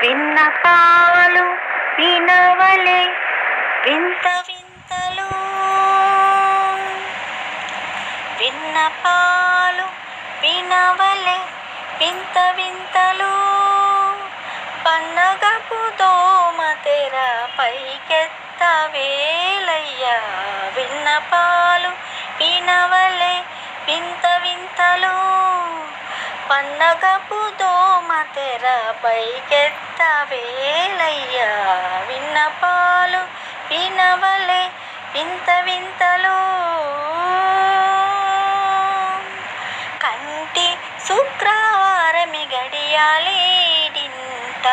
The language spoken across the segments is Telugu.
విన్నపాలు వినవలే. వింత వింతలు. విన్నపాలు వినవలే. వింత వింతలు. పన్నగపు దోమ తెర పైకెత్త వేలయ్యా. విన్నపాలు వినవలే. వింత వింతలు. పన్నగపు దో పైకెత్త వేలయ్యా విన్నపాలు వినవలే వింత వింతలు. కంటి శుక్రవారమి గడియాలేడింట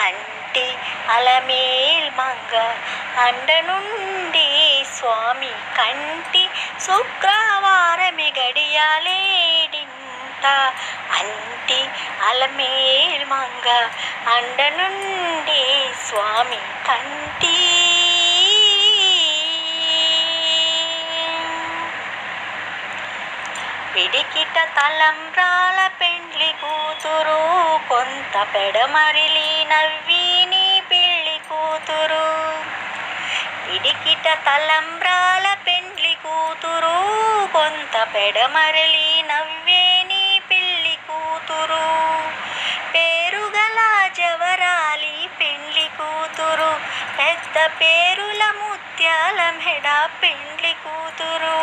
అంటి అలమేల్ మంగ అండ నుండి స్వామి కంటి శుక్రవారమి గడియాలేడింట అంటి అలమేల్ మంగ అండ నుండి స్వామి కంటి. పిడికిట తలంబ్రాల పెండ్లి కూతురు కొంత పెడమరిలి నవ్విని పెళ్ళి కూతురు. పిడికిట తలంబ్రాల పెండ్లి కూతురు కొంత పెడమరలి నవ్వేని కూతురు. పేరుగల జవరాలి పెండ్లి కూతురు. పెద్ద పేరుల ముత్యాల మెడ పెండ్లి కూతురు.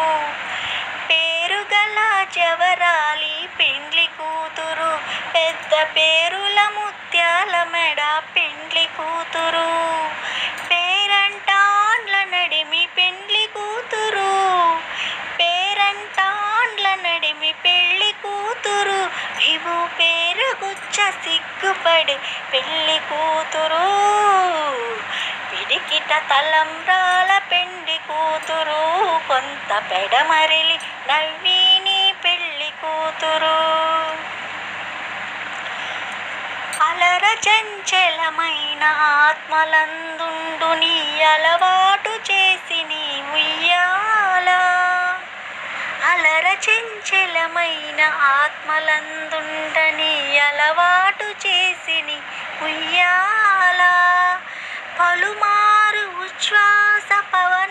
పేరుగల జవరాలి పెండ్లి కూతురు. పెద్ద పేరుల ముత్యాల విభు పేరుగుచ్చ సిగ్గుపడి పెళ్ళి కూతురు. పిడికిట తలంబ్రాల పెండి కూతురు. కొంత పెడమరిలి నవ్విని పెళ్ళి కూతురు. అలర చంచలమైన ఆత్మలందుండు నీ అలవాటు అలర ఆత్మలందుండని అలవాటు చేసిని ఉయ్యాల పలుమారు ఉచ్ఛ్వాస పవ